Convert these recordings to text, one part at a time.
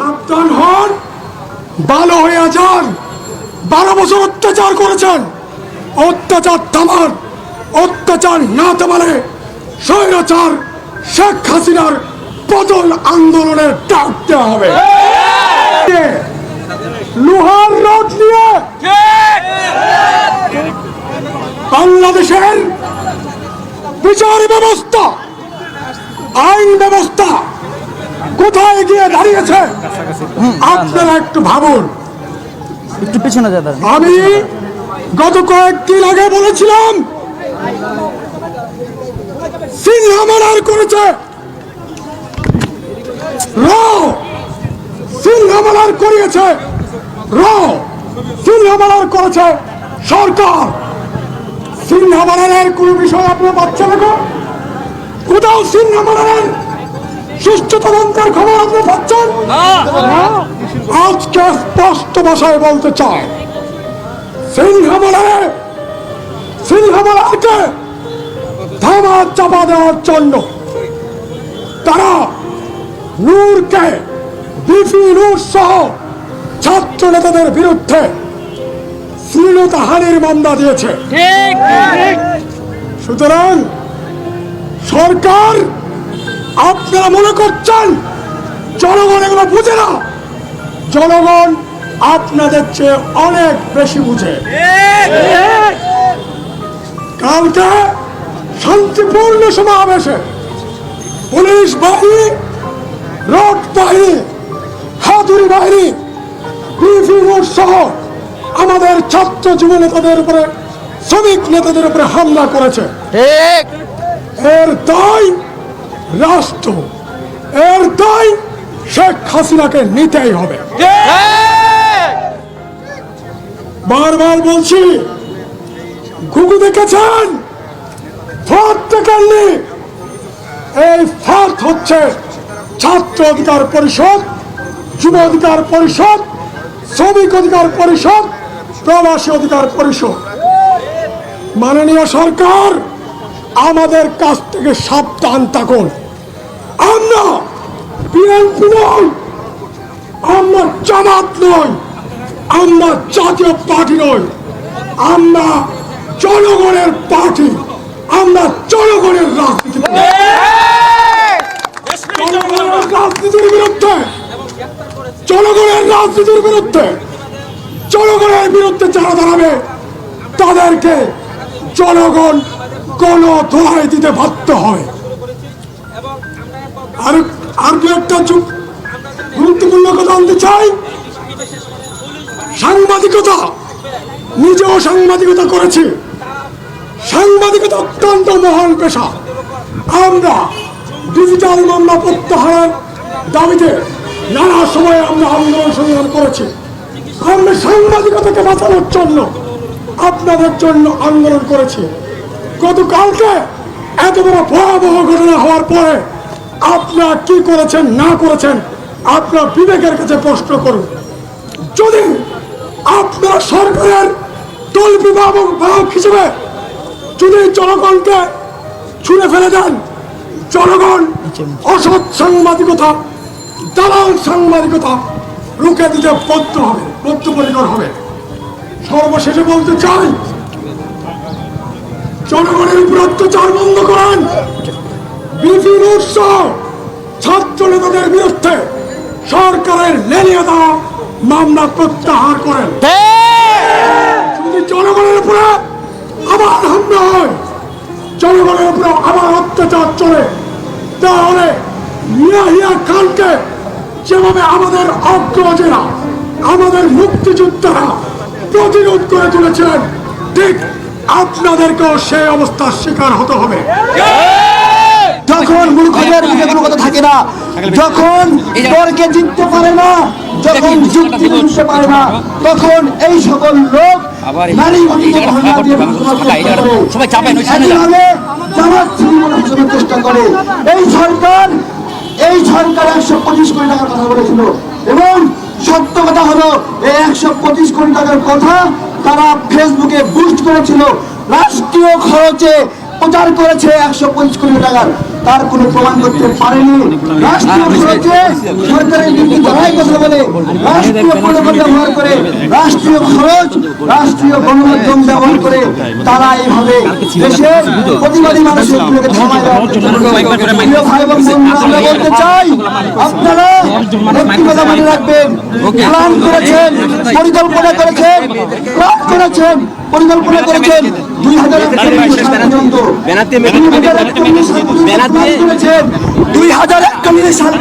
সাবধান হন। ভালো হয়ে যান। বারো বছর অত্যাচার করেছেন। অত্যাচার থামান অত্যাচার না থামালে স্বৈরাচার শেখ হাসিনার বদল আন্দোলনের ডাক দেওয়া হবে। লোহার রড নিয়ে বাংলাদেশের বিচার ব্যবস্থা, আইন ব্যবস্থা কোথায় গিয়ে দাঁড়িয়েছে? আপনারা একটু ভাবুন। একটু পিছনে যা দাঁড়ান আমি গত কয়েকদিন আগে বলেছিলাম সিনহা মার্ডার করেছে। র সিনহা মার্ডার করিয়েছে। র সিনহা মার্ডার করেছে সরকার। সিনহা মার্ডারের কোনো বিষয় আপনারা পাচ্ছেন এখন কোথাও সিনহা মার্ডারের সুস্থ তদন্তের খবর আপনি পাচ্ছেন আজকে স্পষ্ট ভাষায় বলতে চাই সিংহামলারে সিংহামলাকে ধামা চাপা দেওয়ার জন্য তারা নূরকে বিপি নূর সহ ছাত্র নেতাদের বিরুদ্ধে শ্লীলতাহানির মামলা দিয়েছে। সুতরাং আপনারা মনে করছেন জনগণ এগুলো বুঝে না? জনগণ আপনাদের চেয়ে অনেক বেশি বুঝে। কালকে শান্তিপূর্ণ সমাবেশে পুলিশ বাহিনী রোড বাহিনী হাতুড়ি বাহিনী বিভিন্ন সহ আমাদের ছাত্র যুব নেতাদের উপরে শ্রমিক নেতাদের উপরে হামলা করেছে। এর দায় রাষ্ট্র। এর দায় শেখ হাসিনাকে নিতেই হবে। বারবার বলছি, ঘুঘু দেখেছেন? এই ফাঁদ হচ্ছে ছাত্র অধিকার পরিষদ, যুব অধিকার পরিষদ, শ্রমিক অধিকার পরিষদ, প্রবাসী অধিকার পরিষদ। মাননীয় সরকার, আমাদের কাছ থেকে সাবধান থাকুন। আমরা বিএনপি নই, আমরা জামাত নই, আমরা জাতীয় পার্টি নই, আমরা জনগণের পার্টি, আমরা জনগণের রাজনীতি। জনগণের রাজনীতির বিরুদ্ধে, জনগণের রাজনীতির বিরুদ্ধে, জনগণের বিরুদ্ধে যারা দাঁড়াবে, তাদেরকে জনগণ কোন দোহাই দিতে বাধ্য হয় আর আর দু একটা চুপ গুরুত্বপূর্ণ কথা আনতে চাই। সাংবাদিকতা নিজেও সাংবাদিকতা করেছি। সাংবাদিকতা অত্যন্ত মহান পেশা। আমরা ডিজিটাল মামলা প্রত্যাহারের দাবিতে নানা সময়ে আমরা আন্দোলন সংগ্রাম করেছি। আমরা সাংবাদিকতাকে বাঁচানোর জন্য আপনাদের জন্য আন্দোলন করেছি। গতকালকে এত বড় ভয়াবহ ঘটনা হওয়ার পরে আপনারা কি করেছেন, না করেছেন, আপনার বিবেকের কাছে প্রশ্ন করুন। যদি আপনার সরকারের তল্পি বাহক হিসেবে যদি জনগণকে ছুঁড়ে ফেলে দেন, জনগণ অসৎ সাংবাদিকতা, দালাল সাংবাদিকতা রুখে দিতে বদ্ধ হবে বদ্ধপরিকর হবে। সর্বশেষে বলতে চাই, জনগণের উপর অত্যাচার বন্ধ করেন। বিভিন্ন উৎসহ ছাত্র বিরুদ্ধে সরকারের লেলিয়ে দেওয়া মামলা প্রত্যাহার করেন। যদি জনগণের উপরে আবার হামলা হয়, জনগণের উপরে আবার অত্যাচার চলে, তাহলে ইয়াহিয়া খানকে যেভাবে আমাদের অগ্রজেরা আমাদের মুক্তিযোদ্ধারা প্রতিরোধ করে তুলেছিলেন, ঠিক আপনাদেরকেও সেই অবস্থার শিকার হতে হবে। যখন মূর্খদের মুখে কোনো কথা থাকে না যখন তর্কে জিততে পারে না যখন যুক্তি বুঝতে পারে না তখন এই সকল লোক নারী গতিকে ভাঙা দিয়ে ঘোষণার চেষ্টা করে। সবাই চাপেন, ওই সামনে যান। একইভাবে জামাত শিবির ঘোষণার চেষ্টা করে এই সরকার এই সরকার একশো পঁচিশ কোটি টাকার কথা বলেছিল এবং সত্য কথা হলো এই একশো পঁচিশ কোটি টাকার কথা তারা ফেসবুকে বুস্ট করেছিল রাষ্ট্রীয় খরচে প্রচার করেছে একশো পঁচিশ কোটি টাকার তার কোনো প্রমাণ করতে পারেনি। রাষ্ট্রীয় খরচে সরকারের নীতি দ্বারাই কথা বলে। রাষ্ট্রীয় ব্যবহার করে রাষ্ট্রীয় খরচ রাষ্ট্রীয় গণমাধ্যম ব্যবহার করে তারা এইভাবে দেশের প্রতিবাদী মানুষের থামায়। প্রিয় ভাই আমরা বলতে চাই আপনারা একটি কথা মনে রাখবেন প্ল্যান করেছেন পরিকল্পনা করেছেন প্ল্যান করেছেন। পরিকল্পনা করেছেন দুই হাজার একচল্লিশ পর্যন্ত। দুই হাজার একচল্লিশ সাল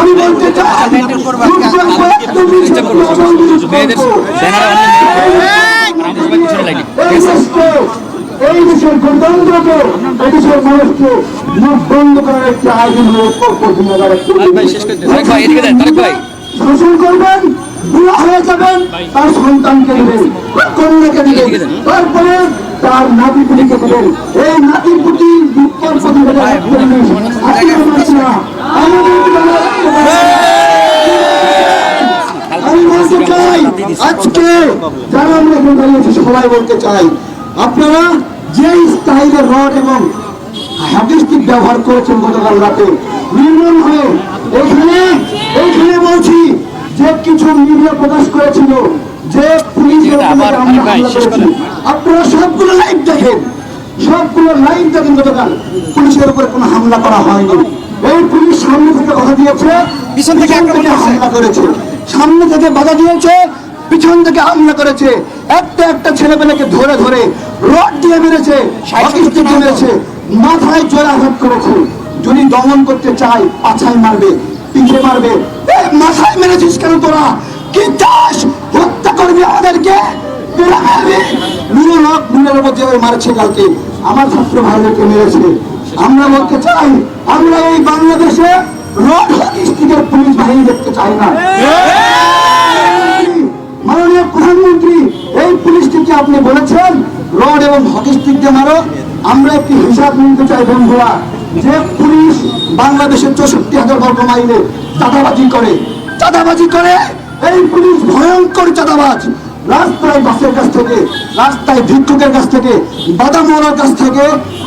আমি বলতে চাই এই দেশের গণতন্ত্রকে এই দেশের মানুষকে মুখ বন্ধ করার একটি আয়োজন করবেন বুড়া হয়ে যাবেন তার সন্তানকে দেবেন কন্যাকে দিবেন তারপরে তার নাতি পুতিকে দিবেন। এই নাতি পুতি বিজ্ঞান দুই হাজার একচল্লিশ আজকে মানছি আমি বলতে চাই আজকে যারা আমরা এখানে দাঁড়িয়েছি সবাই বলতে চাই আপনারা যে স্টাইলের রড এবং হ্যাবিস্টিক ব্যবহার করেছেন গতকাল রাতে নির্মম হয়ে এখানে এইখানে বলছি যে কিছু মিডিয়া প্রকাশ করেছিল যে করেন। আপনারা সবগুলো লাইভ দেখেন। সবগুলো লাইভ দেখেন গতকাল। পুলিশের উপরে কোনো হামলা করা হয়নি। এই পুলিশ সামনে থেকে কথা দিয়েছে পিছন থেকে হামলা করেছে। সামনে থেকে বাধা দিয়েছে পিছন থেকে হামলা করেছে। একটা একটা ছেলেপেলেকে ধরে ধরে রড দিয়ে মেরেছে মেরেছে মাথায় জোরে আঘাত করেছে। যদি দমন করতে চাই পাছায় মারবে। পিঠে মারবে। মাথায় মেরেছিস কেন তোরা? কি চাস? হত্যা করবি আমাদেরকে? মারছে কালকে। আমার ছাত্র ভাইদেরকে মেরেছে। আমরা বলতে চাই, আমরা এই বাংলাদেশে পুলিশ বাহিনী দেখতে চাই না। মাননীয় প্রধানমন্ত্রী, এই পুলিশটিকে আপনি বলেছেন, রড এবং হকি মারো। আমরা একটি হিসাব নিতে চাই, বন্ধুরা। যে পুলিশ বাংলাদেশের চৌষট্টি হাজার বর্গ মাইলে চাঁদাবাজি করে চাঁদাবাজি করে এই পুলিশ ভয়ঙ্কর চাঁদাবাজ রাস্তায় বাসের কাছ থেকে রাস্তায় ভিক্ষুকের কাছ থেকে বাদামওয়ালার কাছ থেকে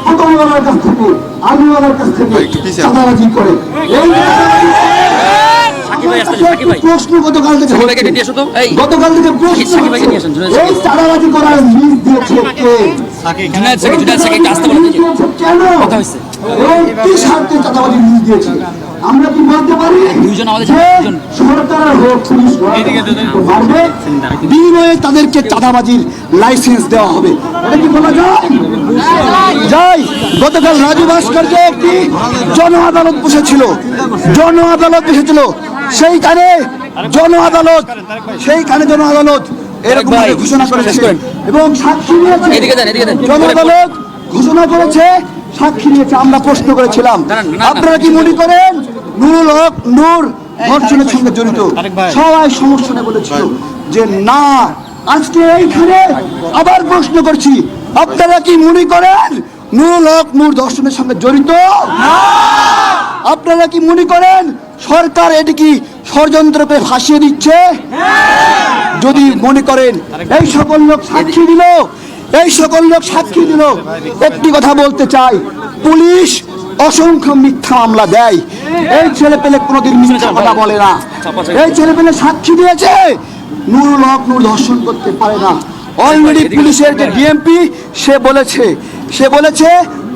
পটলওয়ালার কাছ থেকে আলুওয়ালার কাছ থেকে চাঁদাবাজি করে এই। প্রশ্ন গতকাল থেকে। গতকাল থেকে প্রশ্ন চাঁদাবাজি করার লিস্ট দিয়েছে কে কেন কথা হয়েছে। এবং কি স্বার্থে চাঁদাবাজি লিস্ট দিয়েছে? আমরা কি বলতে পারি? দুইজন যে হোক পুলিশ মারবে। বিনিময়ে তাদেরকে চাঁদাবাজির লাইসেন্স দেওয়া হবে। এটা কি বলা যায়? যাই গতকাল রাজু ভাস্করকে একটি জন আদালত বসেছিল জন আদালত বসেছিল সেইখানে জন আদালত সেইখানে জন আদালত এরকম ঘোষণা করেছে। এবং সাক্ষী নিয়েছে। এদিকে দেন, এদিকে দেন। জন আদালত ঘোষণা করেছে সাক্ষী নিয়েছে আমরা প্রশ্ন করেছিলাম। আপনারা কি মনে করেন? নুরুল হক নূর ধর্ষণের সঙ্গে জড়িত। সবাই সমস্যা বলেছিল যে না আজকে এইখানে আবার প্রশ্ন করছি। আপনারা কি মনে করেন? নুরুল হক নূর ধর্ষণের সঙ্গে জড়িত? আপনারা কি মনে করেন? সরকার এটি কি ষড়যন্ত্র করে ফাঁসিয়ে দিচ্ছে? যদি মনে করেন এই সকল লোক সাক্ষী দিল। এই সকল লোক সাক্ষী দিল। একটি কথা বলতে চাই পুলিশ অসংখ্য মিথ্যা মামলা দেয়। এই ছেলে পেলে কোনোদিন মিথ্যা কথা বলে না। এই ছেলে পেলে সাক্ষী দিয়েছে। নুরুল হক নূর ধর্ষণ করতে পারে না। অলরেডি পুলিশের যে ডিএমপি সে বলেছে সে বলেছে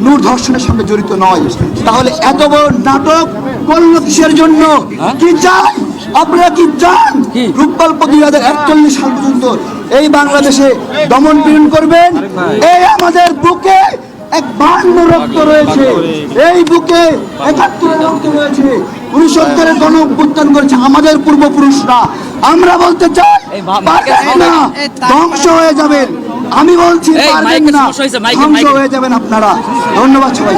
নূর ধর্ষণের সঙ্গে জড়িত নয়। তাহলে এত বড় নাটক করল কিসের জন্য? কি চাই? আপনারা কি চান? রূপকল্প দুই হাজার একচল্লিশ সাল পর্যন্ত এই বাংলাদেশে দমন পীড়ন করবেন এই আমাদের বুকে এক বান্ন রক্ত রয়েছে এই বুকে একাত্তরের রক্ত রয়েছে। উনসত্তরের গণ অভ্যুত্থান করেছে আমাদের পূর্বপুরুষরা। আমরা বলতে চাই না ধ্বংস হয়ে যাবেন। আমি বলছি পারবেন না ধ্বংস হয়ে যাবেন আপনারা। ধন্যবাদ সবাই